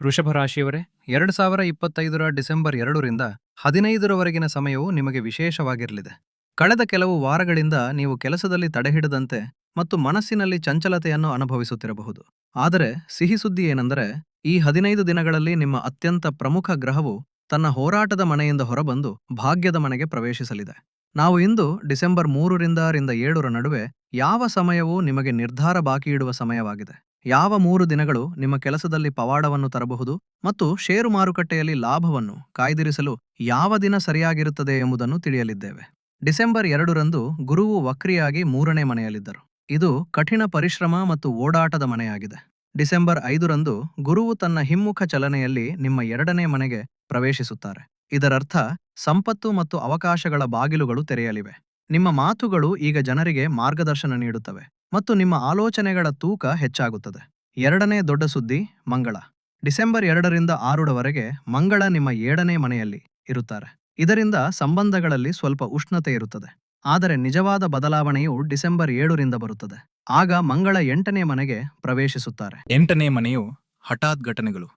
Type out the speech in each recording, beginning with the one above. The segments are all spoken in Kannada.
ವೃಷಭ ರಾಶಿಯವರೇ, ಎರಡು ಸಾವಿರ ಇಪ್ಪತ್ತೈದರ ಡಿಸೆಂಬರ್ ಎರಡರಿಂದ ಹದಿನೈದರವರೆಗಿನ ಸಮಯವು ನಿಮಗೆ ವಿಶೇಷವಾಗಿರಲಿದೆ. ಕಳೆದ ಕೆಲವು ವಾರಗಳಿಂದ ನೀವು ಕೆಲಸದಲ್ಲಿ ತಡೆಹಿಡದಂತೆ ಮತ್ತು ಮನಸ್ಸಿನಲ್ಲಿ ಚಂಚಲತೆಯನ್ನು ಅನುಭವಿಸುತ್ತಿರಬಹುದು. ಆದರೆ ಸಿಹಿ ಸುದ್ದಿ ಏನೆಂದರೆ, ಈ ಹದಿನೈದು ದಿನಗಳಲ್ಲಿ ನಿಮ್ಮ ಅತ್ಯಂತ ಪ್ರಮುಖ ಗ್ರಹವು ತನ್ನ ಹೋರಾಟದ ಮನೆಯಿಂದ ಹೊರಬಂದು ಭಾಗ್ಯದ ಮನೆಗೆ ಪ್ರವೇಶಿಸಲಿದೆ. ನಾವು ಇಂದು ಡಿಸೆಂಬರ್ ಮೂರರಿಂದ ರಿಂದ ಏಳರ ನಡುವೆ ಯಾವ ಸಮಯವೂ ನಿಮಗೆ ನಿರ್ಧಾರ ಬಾಕಿ ಇಡುವ ಸಮಯವಾಗಿದೆ. ಯಾವ ಮೂರು ದಿನಗಳು ನಿಮ್ಮ ಕೆಲಸದಲ್ಲಿ ಪವಾಡವನ್ನು ತರಬಹುದು ಮತ್ತು ಷೇರು ಮಾರುಕಟ್ಟೆಯಲ್ಲಿ ಲಾಭವನ್ನು ಕಾಯ್ದಿರಿಸಲು ಯಾವ ದಿನ ಸರಿಯಾಗಿರುತ್ತದೆ ಎಂಬುದನ್ನು ತಿಳಿಯಲಿದ್ದೇವೆ. ಡಿಸೆಂಬರ್ ಎರಡರಂದು ಗುರುವು ವಕ್ರಿಯಾಗಿ ಮೂರನೇ ಮನೆಯಲ್ಲಿದ್ದರು. ಇದು ಕಠಿಣ ಪರಿಶ್ರಮ ಮತ್ತು ಓಡಾಟದ ಮನೆಯಾಗಿದೆ. ಡಿಸೆಂಬರ್ ಐದರಂದು ಗುರುವು ತನ್ನ ಹಿಮ್ಮುಖ ಚಲನೆಯಲ್ಲಿ ನಿಮ್ಮ ಎರಡನೇ ಮನೆಗೆ ಪ್ರವೇಶಿಸುತ್ತಾರೆ. ಇದರರ್ಥ, ಸಂಪತ್ತು ಮತ್ತು ಅವಕಾಶಗಳ ಬಾಗಿಲುಗಳು ತೆರೆಯಲಿವೆ. ನಿಮ್ಮ ಮಾತುಗಳು ಈಗ ಜನರಿಗೆ ಮಾರ್ಗದರ್ಶನ ನೀಡುತ್ತವೆ. ಮತ್ತು ನಿಮ್ಮ ಆಲೋಚನೆಗಳ ತೂಕ ಹೆಚ್ಚಾಗುತ್ತದೆ. ಎರಡನೇ ದೊಡ್ಡ ಸುದ್ದಿ, ಮಂಗಳ. ಡಿಸೆಂಬರ್ ಎರಡರಿಂದ ಆರುರವರೆಗೆ ಮಂಗಳ ನಿಮ್ಮ ಏಳನೇ ಮನೆಯಲ್ಲಿ ಇರುತ್ತಾರೆ. ಇದರಿಂದ ಸಂಬಂಧಗಳಲ್ಲಿ ಸ್ವಲ್ಪ ಉಷ್ಣತೆ ಇರುತ್ತದೆ. ಆದರೆ ನಿಜವಾದ ಬದಲಾವಣೆಯು ಡಿಸೆಂಬರ್ ಏಳರಿಂದ ಬರುತ್ತದೆ. ಆಗ ಮಂಗಳ ಎಂಟನೇ ಮನೆಗೆ ಪ್ರವೇಶಿಸುತ್ತಾರೆ. ಎಂಟನೇ ಮನೆಯು ಹಠಾತ್ ಘಟನೆಗಳು.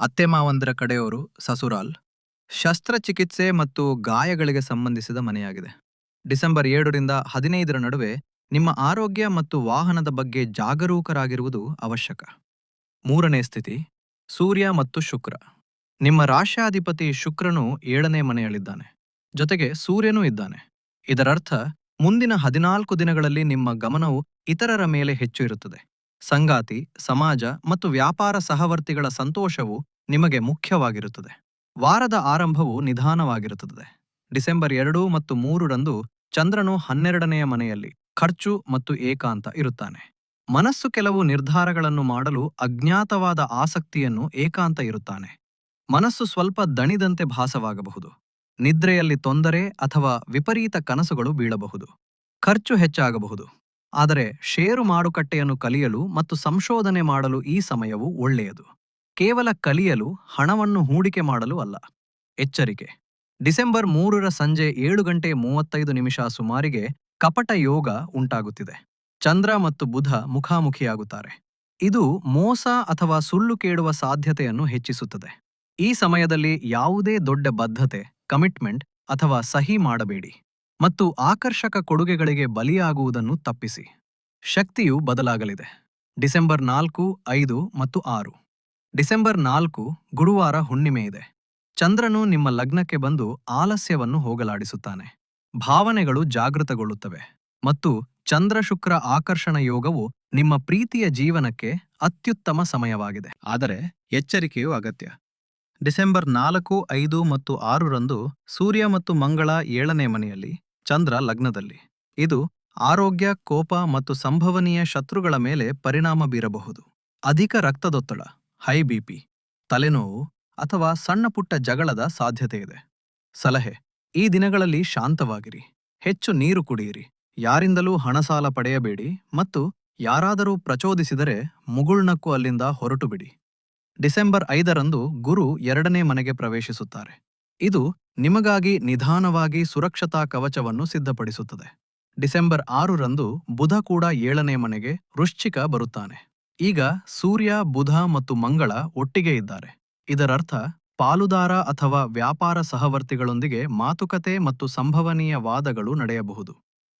ಅತ್ತೆ ಮಾವಂದರ ಕಡೆಯವರು ಸಸುರಾಲ್. ಶಸ್ತ್ರಚಿಕಿತ್ಸೆ ಮತ್ತು ಗಾಯಗಳಿಗೆ ಸಂಬಂಧಿಸಿದ ಮನೆಯಾಗಿದೆ. ಡಿಸೆಂಬರ್ ಏಳರಿಂದ ಹದಿನೈದರ ನಡುವೆ ನಿಮ್ಮ ಆರೋಗ್ಯ ಮತ್ತು ವಾಹನದ ಬಗ್ಗೆ ಜಾಗರೂಕರಾಗಿರುವುದು ಅವಶ್ಯಕ. ಮೂರನೇ ಸ್ಥಿತಿ, ಸೂರ್ಯ ಮತ್ತು ಶುಕ್ರ. ನಿಮ್ಮ ರಾಶ್ಯಾಧಿಪತಿ ಶುಕ್ರನು ಏಳನೇ ಮನೆಯಲ್ಲಿದ್ದಾನೆ. ಜೊತೆಗೆ ಸೂರ್ಯನೂ ಇದ್ದಾನೆ. ಇದರರ್ಥ, ಮುಂದಿನ ಹದಿನಾಲ್ಕು ದಿನಗಳಲ್ಲಿ ನಿಮ್ಮ ಗಮನವು ಇತರರ ಮೇಲೆ ಹೆಚ್ಚು ಇರುತ್ತದೆ. ಸಂಗಾತಿ, ಸಮಾಜ ಮತ್ತು ವ್ಯಾಪಾರ ಸಹವರ್ತಿಗಳ ಸಂತೋಷವು ನಿಮಗೆ ಮುಖ್ಯವಾಗಿರುತ್ತದೆ. ವಾರದ ಆರಂಭವು ನಿಧಾನವಾಗಿರುತ್ತದೆ. ಡಿಸೆಂಬರ್ ಎರಡು ಮತ್ತು ಮೂರರಂದು ಚಂದ್ರನು ಹನ್ನೆರಡನೆಯ ಮನೆಯಲ್ಲಿ. ಖರ್ಚು ಮತ್ತು ಏಕಾಂತ ಇರುತ್ತಾನೆ. ಮನಸ್ಸು ಕೆಲವು ನಿರ್ಧಾರಗಳನ್ನು ಮಾಡಲು ಅಜ್ಞಾತವಾದ ಆಸಕ್ತಿಯನ್ನು ಏಕಾಂತ ಇರುತ್ತಾನೆ. ಮನಸ್ಸು ಸ್ವಲ್ಪ ದಣಿದಂತೆ ಭಾಸವಾಗಬಹುದು. ನಿದ್ರೆಯಲ್ಲಿ ತೊಂದರೆ ಅಥವಾ ವಿಪರೀತ ಕನಸುಗಳು ಬೀಳಬಹುದು. ಖರ್ಚು ಹೆಚ್ಚಾಗಬಹುದು. ಆದರೆ ಷೇರು ಮಾರುಕಟ್ಟೆಯನ್ನು ಕಲಿಯಲು ಮತ್ತು ಸಂಶೋಧನೆ ಮಾಡಲು ಈ ಸಮಯವು ಒಳ್ಳೆಯದು. ಕೇವಲ ಕಲಿಯಲು, ಹಣವನ್ನು ಹೂಡಿಕೆ ಮಾಡಲು ಅಲ್ಲ. ಎಚ್ಚರಿಕೆ. ಡಿಸೆಂಬರ್ ಮೂರರ ಸಂಜೆ ಏಳು ಗಂಟೆ ಮೂವತ್ತೈದು ನಿಮಿಷ ಸುಮಾರಿಗೆ ಕಪಟ ಯೋಗ ಉಂಟಾಗುತ್ತಿದೆ. ಚಂದ್ರ ಮತ್ತು ಬುಧ ಮುಖಾಮುಖಿಯಾಗುತ್ತಾರೆ. ಇದು ಮೋಸ ಅಥವಾ ಸುಳ್ಳು ಕೇಳುವ ಸಾಧ್ಯತೆಯನ್ನು ಹೆಚ್ಚಿಸುತ್ತದೆ. ಈ ಸಮಯದಲ್ಲಿ ಯಾವುದೇ ದೊಡ್ಡ ಬದ್ಧತೆ, ಕಮಿಟ್ಮೆಂಟ್ ಅಥವಾ ಸಹಿ ಮಾಡಬೇಡಿ. ಮತ್ತು ಆಕರ್ಷಕ ಕೊಡುಗೆಗಳಿಗೆ ಬಲಿಯಾಗುವುದನ್ನು ತಪ್ಪಿಸಿ. ಶಕ್ತಿಯು ಬದಲಾಗಲಿದೆ. ಡಿಸೆಂಬರ್ ನಾಲ್ಕು, ಐದು ಮತ್ತು ಆರು. ಡಿಸೆಂಬರ್ ನಾಲ್ಕು, ಗುರುವಾರ ಹುಣ್ಣಿಮೆ ಇದೆ. ಚಂದ್ರನು ನಿಮ್ಮ ಲಗ್ನಕ್ಕೆ ಬಂದು ಆಲಸ್ಯವನ್ನು ಹೋಗಲಾಡಿಸುತ್ತಾನೆ. ಭಾವನೆಗಳು ಜಾಗೃತಗೊಳ್ಳುತ್ತವೆ ಮತ್ತು ಚಂದ್ರ ಶುಕ್ರ ಆಕರ್ಷಣ ಯೋಗವು ನಿಮ್ಮ ಪ್ರೀತಿಯ ಜೀವನಕ್ಕೆ ಅತ್ಯುತ್ತಮ ಸಮಯವಾಗಿದೆ. ಆದರೆ ಎಚ್ಚರಿಕೆಯೂ ಅಗತ್ಯ. ಡಿಸೆಂಬರ್ ನಾಲ್ಕು, ಐದು ಮತ್ತು ಆರರಂದು ಸೂರ್ಯ ಮತ್ತು ಮಂಗಳ ಏಳನೇ ಮನೆಯಲ್ಲಿ, ಚಂದ್ರ ಲಗ್ನದಲ್ಲಿ. ಇದು ಆರೋಗ್ಯ, ಕೋಪ ಮತ್ತು ಸಂಭವನೀಯ ಶತ್ರುಗಳ ಮೇಲೆ ಪರಿಣಾಮ ಬೀರಬಹುದು. ಅಧಿಕ ರಕ್ತದೊತ್ತಡ, ಹೈ ಬಿಪಿ ತಲೆನೋವು ಅಥವಾ ಸಣ್ಣಪುಟ್ಟ ಜಗಳದ ಸಾಧ್ಯತೆಯಿದೆ. ಸಲಹೆ ಈ ದಿನಗಳಲ್ಲಿ ಶಾಂತವಾಗಿರಿ. ಹೆಚ್ಚು ನೀರು ಕುಡಿಯಿರಿ. ಯಾರಿಂದಲೂ ಹಣ ಸಾಲ ಪಡೆಯಬೇಡಿ ಮತ್ತು ಯಾರಾದರೂ ಪ್ರಚೋದಿಸಿದರೆ ಮುಗುಳ್ನಕ್ಕು ಅಲ್ಲಿಂದ ಹೊರಟು ಬಿಡಿ ಡಿಸೆಂಬರ್ ಐದರಂದು ಗುರು ಎರಡನೇ ಮನೆಗೆ ಪ್ರವೇಶಿಸುತ್ತಾರೆ. ಇದು ನಿಮಗಾಗಿ ನಿಧಾನವಾಗಿ ಸುರಕ್ಷತಾ ಕವಚವನ್ನು ಸಿದ್ಧಪಡಿಸುತ್ತದೆ. ಡಿಸೆಂಬರ್ ಆರರಂದು ಬುಧ ಕೂಡ ಏಳನೇ ಮನೆಗೆ ವೃಶ್ಚಿಕ ಬರುತ್ತಾನೆ. ಈಗ ಸೂರ್ಯ, ಬುಧ ಮತ್ತು ಮಂಗಳ ಒಟ್ಟಿಗೆ ಇದ್ದಾರೆ. ಇದರರ್ಥ ಪಾಲುದಾರ ಅಥವಾ ವ್ಯಾಪಾರ ಸಹವರ್ತಿಗಳೊಂದಿಗೆ ಮಾತುಕತೆ ಮತ್ತು ಸಂಭವನೀಯ ವಾದಗಳು ನಡೆಯಬಹುದು.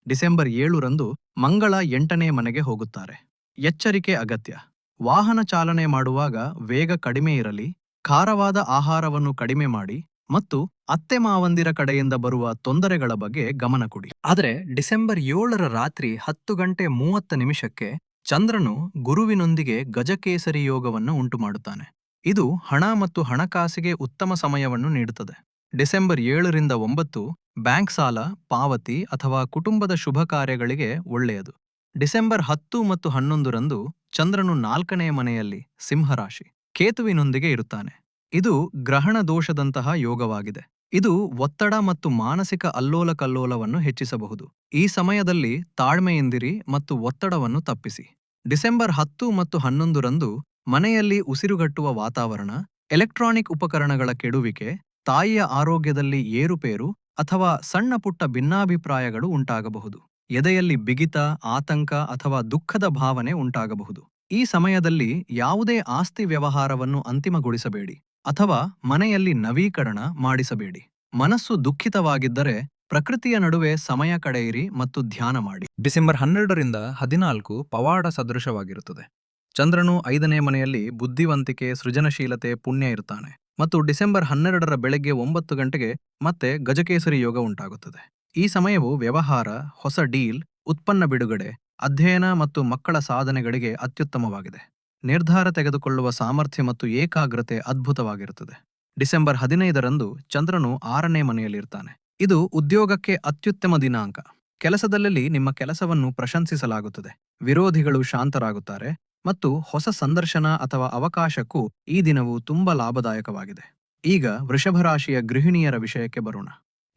ಡಿಸೆಂಬರ್ ಏಳರಂದು ಮಂಗಳ ಎಂಟನೇ ಮನೆಗೆ ಹೋಗುತ್ತಾರೆ. ಎಚ್ಚರಿಕೆ ಅಗತ್ಯ. ವಾಹನ ಚಾಲನೆ ಮಾಡುವಾಗ ವೇಗ ಕಡಿಮೆ ಇರಲಿ, ಖಾರವಾದ ಆಹಾರವನ್ನು ಕಡಿಮೆ ಮಾಡಿ ಮತ್ತು ಅತ್ತೆ ಮಾವಂದಿರ ಕಡೆಯಿಂದ ಬರುವ ತೊಂದರೆಗಳ ಬಗ್ಗೆ ಗಮನ ಕೊಡಿ. ಆದರೆ ಡಿಸೆಂಬರ್ ಏಳರ ರಾತ್ರಿ ಹತ್ತು ಗಂಟೆ ಮೂವತ್ತ ನಿಮಿಷಕ್ಕೆ ಚಂದ್ರನು ಗುರುವಿನೊಂದಿಗೆ ಗಜಕೇಸರಿ ಯೋಗವನ್ನು ಉಂಟುಮಾಡುತ್ತಾನೆ. ಇದು ಹಣ ಮತ್ತು ಹಣಕಾಸಿಗೆ ಉತ್ತಮ ಸಮಯವನ್ನು ನೀಡುತ್ತದೆ. ಡಿಸೆಂಬರ್ ಏಳರಿಂದ ಒಂಬತ್ತು ಬ್ಯಾಂಕ್ ಸಾಲ, ಪಾವತಿ ಅಥವಾ ಕುಟುಂಬದ ಶುಭ ಕಾರ್ಯಗಳಿಗೆ ಒಳ್ಳೆಯದು. ಡಿಸೆಂಬರ್ ಹತ್ತು ಮತ್ತು ಹನ್ನೊಂದರಂದು ಚಂದ್ರನು ನಾಲ್ಕನೆಯ ಮನೆಯಲ್ಲಿ ಸಿಂಹರಾಶಿ ಕೇತುವಿನೊಂದಿಗೆ ಇರುತ್ತಾನೆ. ಇದು ಗ್ರಹಣ ದೋಷದಂತಹ ಯೋಗವಾಗಿದೆ. ಇದು ಒತ್ತಡ ಮತ್ತು ಮಾನಸಿಕ ಅಲ್ಲೋಲ ಕಲ್ಲೋಲವನ್ನು ಹೆಚ್ಚಿಸಬಹುದು. ಈ ಸಮಯದಲ್ಲಿ ತಾಳ್ಮೆಯಿಂದಿರಿ ಮತ್ತು ಒತ್ತಡವನ್ನು ತಪ್ಪಿಸಿ. ಡಿಸೆಂಬರ್ ಹತ್ತು ಮತ್ತು ಹನ್ನೊಂದರಂದು ಮನೆಯಲ್ಲಿ ಉಸಿರುಗಟ್ಟುವ ವಾತಾವರಣ, ಎಲೆಕ್ಟ್ರಾನಿಕ್ ಉಪಕರಣಗಳ ಕೆಡುವಿಕೆ, ತಾಯಿಯ ಆರೋಗ್ಯದಲ್ಲಿ ಏರುಪೇರು ಅಥವಾ ಸಣ್ಣ ಪುಟ್ಟ ಭಿನ್ನಾಭಿಪ್ರಾಯಗಳು ಉಂಟಾಗಬಹುದು. ಎದೆಯಲ್ಲಿ ಬಿಗಿತ, ಆತಂಕ ಅಥವಾ ದುಃಖದ ಭಾವನೆ ಉಂಟಾಗಬಹುದು. ಈ ಸಮಯದಲ್ಲಿ ಯಾವುದೇ ಆಸ್ತಿ ವ್ಯವಹಾರವನ್ನು ಅಂತಿಮಗೊಳಿಸಬೇಡಿ ಅಥವಾ ಮನೆಯಲ್ಲಿ ನವೀಕರಣ ಮಾಡಿಸಬೇಡಿ. ಮನಸ್ಸು ದುಃಖಿತವಾಗಿದ್ದರೆ ಪ್ರಕೃತಿಯ ನಡುವೆ ಸಮಯ ಕಡೆಯಿರಿ ಮತ್ತು ಧ್ಯಾನ ಮಾಡಿ. ಡಿಸೆಂಬರ್ ಹನ್ನೆರಡರಿಂದ ಹದಿನಾಲ್ಕು ಪವಾಡ ಸದೃಶವಾಗಿರುತ್ತದೆ. ಚಂದ್ರನು ಐದನೇ ಮನೆಯಲ್ಲಿ ಬುದ್ಧಿವಂತಿಕೆ, ಸೃಜನಶೀಲತೆ, ಪುಣ್ಯ ಇರುತ್ತಾನೆ ಮತ್ತು ಡಿಸೆಂಬರ್ ಹನ್ನೆರಡರ ಬೆಳಗ್ಗೆ ಒಂಬತ್ತು ಗಂಟೆಗೆ ಮತ್ತೆ ಗಜಕೇಸರಿ ಯೋಗ ಉಂಟಾಗುತ್ತದೆ. ಈ ಸಮಯವು ವ್ಯವಹಾರ, ಹೊಸ ಡೀಲ್, ಉತ್ಪನ್ನ ಬಿಡುಗಡೆ, ಅಧ್ಯಯನ ಮತ್ತು ಮಕ್ಕಳ ಸಾಧನೆಗಳಿಗೆ ಅತ್ಯುತ್ತಮವಾಗಿದೆ. ನಿರ್ಧಾರ ತೆಗೆದುಕೊಳ್ಳುವ ಸಾಮರ್ಥ್ಯ ಮತ್ತು ಏಕಾಗ್ರತೆ ಅದ್ಭುತವಾಗಿರುತ್ತದೆ. ಡಿಸೆಂಬರ್ ಹದಿನೈದರಂದು ಚಂದ್ರನು ಆರನೇ ಮನೆಯಲ್ಲಿರ್ತಾನೆ. ಇದು ಉದ್ಯೋಗಕ್ಕೆ ಅತ್ಯುತ್ತಮ ದಿನಾಂಕ. ಕೆಲಸದಲ್ಲಿ ನಿಮ್ಮ ಕೆಲಸವನ್ನು ಪ್ರಶಂಸಿಸಲಾಗುತ್ತದೆ. ವಿರೋಧಿಗಳು ಶಾಂತರಾಗುತ್ತಾರೆ. ಮತ್ತು ಹೊಸ ಸಂದರ್ಶನ ಅಥವಾ ಅವಕಾಶಕ್ಕೂ ಈ ದಿನವು ತುಂಬಾ ಲಾಭದಾಯಕವಾಗಿದೆ. ಈಗ ವೃಷಭ ರಾಶಿಯ ಗೃಹಿಣಿಯರ ವಿಷಯಕ್ಕೆ ಬರೋಣ.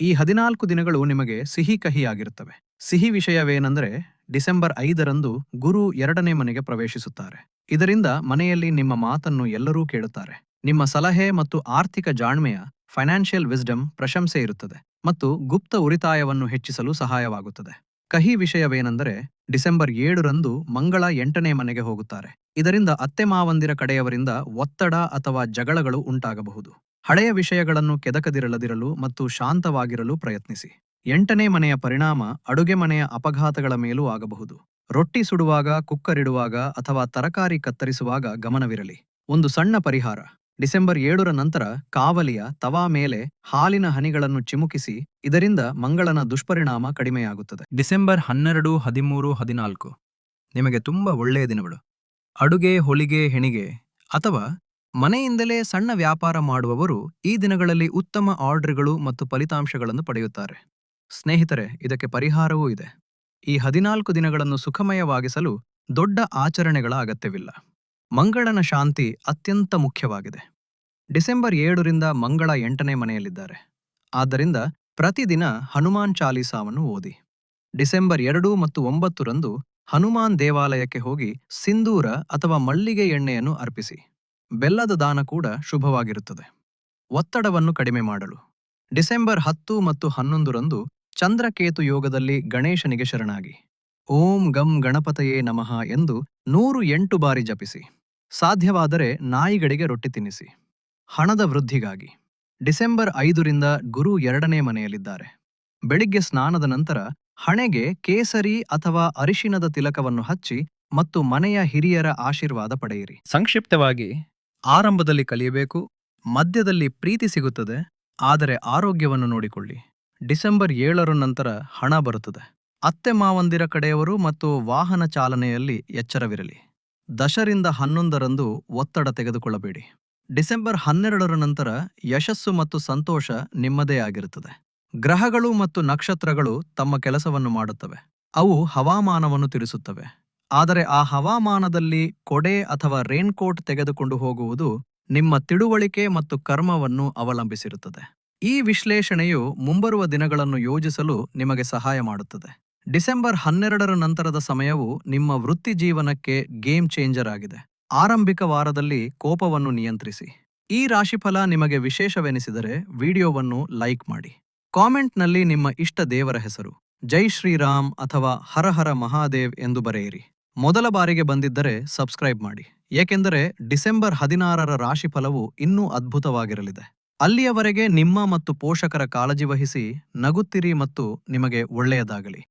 ಈ ಹದಿನಾಲ್ಕು ದಿನಗಳು ನಿಮಗೆ ಸಿಹಿ ಕಹಿಯಾಗಿರುತ್ತವೆ. ಸಿಹಿ ವಿಷಯವೇನೆಂದರೆ ಡಿಸೆಂಬರ್ ಐದರಂದು ಗುರು ಎರಡನೇ ಮನೆಗೆ ಪ್ರವೇಶಿಸುತ್ತಾರೆ. ಇದರಿಂದ ಮನೆಯಲ್ಲಿ ನಿಮ್ಮ ಮಾತನ್ನು ಎಲ್ಲರೂ ಕೇಳುತ್ತಾರೆ. ನಿಮ್ಮ ಸಲಹೆ ಮತ್ತು ಆರ್ಥಿಕ ಜಾಣ್ಮೆಯ ಫೈನಾನ್ಷಿಯಲ್ ವಿಸ್ಡಮ್ ಪ್ರಶಂಸೆ ಇರುತ್ತದೆ ಮತ್ತು ಗುಪ್ತ ಉರಿತಾಯವನ್ನು ಹೆಚ್ಚಿಸಲು ಸಹಾಯವಾಗುತ್ತದೆ. ಕಹಿ ವಿಷಯವೇನೆಂದರೆ ಡಿಸೆಂಬರ್ ಏಳರಂದು ಮಂಗಳ ಎಂಟನೇ ಮನೆಗೆ ಹೋಗುತ್ತಾರೆ. ಇದರಿಂದ ಅತ್ತೆ ಮಾವಂದಿರ ಕಡೆಯವರಿಂದ ಒತ್ತಡ ಅಥವಾ ಜಗಳಗಳು ಉಂಟಾಗಬಹುದು. ಹಳೆಯ ವಿಷಯಗಳನ್ನು ಕೆದಕದಿರಲದಿರಲು ಮತ್ತು ಶಾಂತವಾಗಿರಲು ಪ್ರಯತ್ನಿಸಿ. ಎಂಟನೇ ಮನೆಯ ಪರಿಣಾಮ ಅಡುಗೆ ಮನೆಯ ಅಪಘಾತಗಳ ಮೇಲೂ ಆಗಬಹುದು. ರೊಟ್ಟಿ ಸುಡುವಾಗ ಕುಕ್ಕರಿಡುವಾಗ ಅಥವಾ ತರಕಾರಿ ಕತ್ತರಿಸುವಾಗ ಗಮನವಿರಲಿ. ಒಂದು ಸಣ್ಣ ಪರಿಹಾರ. ಡಿಸೆಂಬರ್ ಏಳರ ನಂತರ ಕಾವಲಿಯ ತವಾ ಮೇಲೆ ಹಾಲಿನ ಹನಿಗಳನ್ನು ಚಿಮುಕಿಸಿ, ಇದರಿಂದ ಮಂಗಳನ ದುಷ್ಪರಿಣಾಮ ಕಡಿಮೆಯಾಗುತ್ತದೆ. ಡಿಸೆಂಬರ್ ಹನ್ನೆರಡು, ಹದಿಮೂರು, ಹದಿನಾಲ್ಕು. ನಿಮಗೆ ತುಂಬ ಒಳ್ಳೆಯ ದಿನಗಳು. ಅಡುಗೆ ಹೊಲಿಗೆ ಹೆಣಿಗೆ ಅಥವಾ ಮನೆಯಿಂದಲೇ ಸಣ್ಣ ವ್ಯಾಪಾರ ಮಾಡುವವರು ಈ ದಿನಗಳಲ್ಲಿ ಉತ್ತಮ ಆರ್ಡರ್ಗಳು ಮತ್ತು ಫಲಿತಾಂಶಗಳನ್ನು ಪಡೆಯುತ್ತಾರೆ. ಸ್ನೇಹಿತರೆ, ಇದಕ್ಕೆ ಪರಿಹಾರವೂ ಇದೆ. ಈ ಹದಿನಾಲ್ಕು ದಿನಗಳನ್ನು ಸುಖಮಯವಾಗಿಸಲು ದೊಡ್ಡ ಆಚರಣೆಗಳ ಅಗತ್ಯವಿಲ್ಲ. ಮಂಗಳನ ಶಾಂತಿ ಅತ್ಯಂತ ಮುಖ್ಯವಾಗಿದೆ. ಡಿಸೆಂಬರ್ ಏಳರಿಂದ ಮಂಗಳ ಎಂಟನೇ ಮನೆಯಲ್ಲಿದ್ದಾರೆ. ಆದ್ದರಿಂದ ಪ್ರತಿದಿನ ಹನುಮಾನ್ ಚಾಲೀಸಾವನ್ನು ಓದಿ. ಡಿಸೆಂಬರ್ ಎರಡು ಮತ್ತು ಒಂಬತ್ತರಂದು ಹನುಮಾನ್ ದೇವಾಲಯಕ್ಕೆ ಹೋಗಿ ಸಿಂಧೂರ ಅಥವಾ ಮಳ್ಳಿಗೆ ಎಣ್ಣೆಯನ್ನು ಅರ್ಪಿಸಿ. ಬೆಲ್ಲದ ದಾನ ಕೂಡ ಶುಭವಾಗಿರುತ್ತದೆ. ಒತ್ತಡವನ್ನು ಕಡಿಮೆ ಮಾಡಲು. ಡಿಸೆಂಬರ್ ಹತ್ತು ಮತ್ತು ಹನ್ನೊಂದರಂದು ಚಂದ್ರಕೇತು ಯೋಗದಲ್ಲಿ ಗಣೇಶನಿಗೆ ಶರಣಾಗಿ. ಓಂ ಗಂ ಗಣಪತಯೇ ನಮಃ ಎಂದು ನೂರು ಎಂಟು ಬಾರಿ ಜಪಿಸಿ. ಸಾಧ್ಯವಾದರೆ ನಾಯಿಗಳಿಗೆ ರೊಟ್ಟಿ ತಿನ್ನಿಸಿ. ಹಣದ ವೃದ್ಧಿಗಾಗಿ. ಡಿಸೆಂಬರ್ ಐದರಿಂದ ಗುರು ಎರಡನೇ ಮನೆಯಲ್ಲಿದ್ದಾರೆ. ಬೆಳಿಗ್ಗೆ ಸ್ನಾನದ ನಂತರ ಹಣೆಗೆ ಕೇಸರಿ ಅಥವಾ ಅರಿಶಿನದ ತಿಲಕವನ್ನು ಹಚ್ಚಿ ಮತ್ತು ಮನೆಯ ಹಿರಿಯರ ಆಶೀರ್ವಾದ ಪಡೆಯಿರಿ. ಸಂಕ್ಷಿಪ್ತವಾಗಿ, ಆರಂಭದಲ್ಲಿ ಕಲಿಯಬೇಕು, ಮಧ್ಯದಲ್ಲಿ ಪ್ರೀತಿ ಸಿಗುತ್ತದೆ, ಆದರೆ ಆರೋಗ್ಯವನ್ನು ನೋಡಿಕೊಳ್ಳಿ. ಡಿಸೆಂಬರ್ ಏಳರ ನಂತರ ಹಣ ಬರುತ್ತದೆ. ಅತ್ತೆ ಮಾವಂದಿರ ಕಡೆಯವರು ಮತ್ತು ವಾಹನ ಚಾಲನೆಯಲ್ಲಿ ಎಚ್ಚರವಿರಲಿ. ದಶರಿಂದ ಹನ್ನೊಂದರಂದು ಒತ್ತಡ ತೆಗೆದುಕೊಳ್ಳಬೇಡಿ. ಡಿಸೆಂಬರ್ ಹನ್ನೆರಡರ ನಂತರ ಯಶಸ್ಸು ಮತ್ತು ಸಂತೋಷ ನಿಮ್ಮದೇ ಆಗಿರುತ್ತದೆ. ಗ್ರಹಗಳು ಮತ್ತು ನಕ್ಷತ್ರಗಳು ತಮ್ಮ ಕೆಲಸವನ್ನು ಮಾಡುತ್ತವೆ. ಅವು ಹವಾಮಾನವನ್ನು ತಿಳಿಸುತ್ತವೆ. ಆದರೆ ಆ ಹವಾಮಾನದಲ್ಲಿ ಕೊಡೆ ಅಥವಾ ರೇನ್ಕೋಟ್ ತೆಗೆದುಕೊಂಡು ಹೋಗುವುದು ನಿಮ್ಮ ತಿಳುವಳಿಕೆ ಮತ್ತು ಕರ್ಮವನ್ನು ಅವಲಂಬಿಸಿರುತ್ತದೆ. ಈ ವಿಶ್ಲೇಷಣೆಯು ಮುಂಬರುವ ದಿನಗಳನ್ನು ಯೋಜಿಸಲು ನಿಮಗೆ ಸಹಾಯ ಮಾಡುತ್ತದೆ. ಡಿಸೆಂಬರ್ ಹನ್ನೆರಡರ ನಂತರದ ಸಮಯವು ನಿಮ್ಮ ವೃತ್ತಿ ಜೀವನಕ್ಕೆ ಗೇಮ್ ಚೇಂಜರ್ ಆಗಿದೆ. ಆರಂಭಿಕ ವಾರದಲ್ಲಿ ಕೋಪವನ್ನು ನಿಯಂತ್ರಿಸಿ. ಈ ರಾಶಿಫಲ ನಿಮಗೆ ವಿಶೇಷವೆನಿಸಿದರೆ ವಿಡಿಯೋವನ್ನು ಲೈಕ್ ಮಾಡಿ. ಕಾಮೆಂಟ್ನಲ್ಲಿ ನಿಮ್ಮ ಇಷ್ಟ ದೇವರ ಹೆಸರು. ಜೈ ಶ್ರೀರಾಮ್ ಅಥವಾ ಹರ ಹರ ಮಹಾದೇವ್ ಎಂದು ಬರೆಯಿರಿ. ಮೊದಲ ಬಾರಿಗೆ ಬಂದಿದ್ದರೆ ಸಬ್ಸ್ಕ್ರೈಬ್ ಮಾಡಿ. ಏಕೆಂದರೆ ಡಿಸೆಂಬರ್ ಹದಿನಾರರ ರಾಶಿಫಲವು ಇನ್ನೂ ಅದ್ಭುತವಾಗಿರಲಿದೆ. ಅಲ್ಲಿಯವರೆಗೆ ನಿಮ್ಮ ಮತ್ತು ಪೋಷಕರ ಕಾಳಜಿ ವಹಿಸಿ ನಗುತ್ತಿರಿ ಮತ್ತು ನಿಮಗೆ ಒಳ್ಳೆಯದಾಗಲಿ.